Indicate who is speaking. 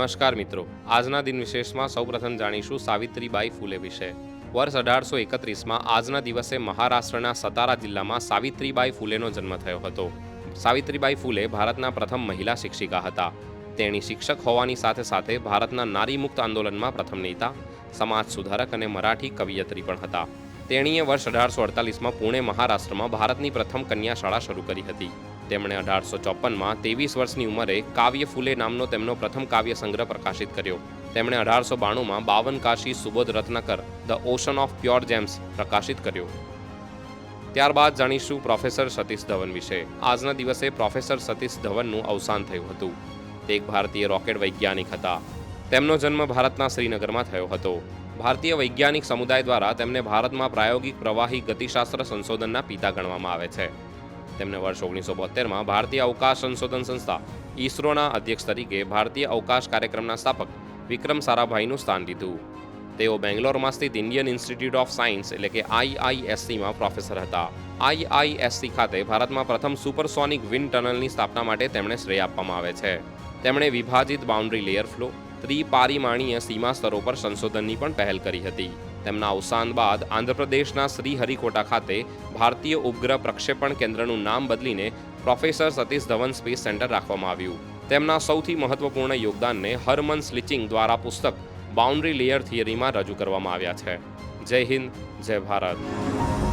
Speaker 1: નમસ્કાર મિત્રો. આજના દિન વિશેષમાં સૌપ્રથમ જાણીશું સાવિત્રીબાઈ ફૂલે વિશે. વર્ષ અઢારસો એકત્રીસમાં આજના દિવસે મહારાષ્ટ્રના સતારા જિલ્લામાં સાવિત્રીબાઈ ફૂલેનો જન્મ થયો હતો. સાવિત્રીબાઈ ફૂલે ભારતના પ્રથમ મહિલા શિક્ષિકા હતા. તેણી શિક્ષક હોવાની સાથે સાથે ભારતના નારી મુક્ત આંદોલનમાં પ્રથમ નેતા, સમાજ સુધારક અને મરાઠી કવિયત્રી પણ હતા. તેણીએ વર્ષ અઢારસો અડતાલીસમાં પુણે મહારાષ્ટ્રમાં ભારતની પ્રથમ કન્યા શાળા શરૂ કરી હતી. તેમણે અઢારસો ચોપનમાં ત્રેવીસ વર્ષની ઉંમરે કાવ્ય ફૂલે નામનો તેમનો પ્રથમ કાવ્ય સંગ્રહ પ્રકાશિત કર્યો. તેમણે અઢારસો બાણુંમાં બાવન Kashi Subodh Ratnakar, the ocean of pure gems પ્રકાશિત કર્યો. ત્યારબાદ જાણીશું પ્રોફેસર સતીશ ધવન વિશે. આજના દિવસે પ્રોફેસર સતીશ ધવનનું અવસાન થયું હતું. તે એક ભારતીય રોકેટ વૈજ્ઞાનિક હતા. તેમનો જન્મ ભારતના શ્રીનગરમાં થયો હતો. ભારતીય વૈજ્ઞાનિક સમુદાય દ્વારા તેમને ભારતમાં પ્રાયોગિક પ્રવાહી ગતિશાસ્ત્ર સંશોધનના પિતા ગણવામાં આવે છે. તેમને વર્ષ ઓગણીસો બોતેરમાં ભારતીય અવકાશ સંશોધન સંસ્થા ઇસરોના અધ્યક્ષ તરીકે ભારતીય અવકાશ કાર્યક્રમના સ્થાપક વિક્રમ સારાભાઈનું સ્થાન લીધું. તેઓ બેંગ્લોરમાં સ્થિત ઇન્ડિયન ઇન્સ્ટિટ્યૂટ ઓફ સાયન્સ એટલે કે આઈઆઈએસસીમાં પ્રોફેસર હતા. આઈઆઈએસસી ખાતે ભારતમાં પ્રથમ સુપરસોનિક વિન્ડ ટનલની સ્થાપના માટે તેમણે શ્રેય આપવામાં આવે છે. તેમણે વિભાજિત બાઉન્ડ્રી લેયર ફ્લો, ત્રિપારિમાણીય સીમા સ્તરો પર સંશોધનની પણ પહેલ કરી હતી. તેમના અવસાન બાદ આંધ્રપ્રદેશના શ્રીહરિકોટા ખાતે ભારતીય ઉપગ્રહ પ્રક્ષેપણ કેન્દ્રનું નામ બદલીને professor Satish Dhawan space centre રાખવામાં આવ્યું. તેમના સૌથી મહત્વપૂર્ણ યોગદાનને હરમન સ્લિચિંગ દ્વારા પુસ્તક બાઉન્ડ્રી લેયર થિયરીમાં રજૂ કરવામાં આવ્યા છે. જય હિન્દ, જય ભારત.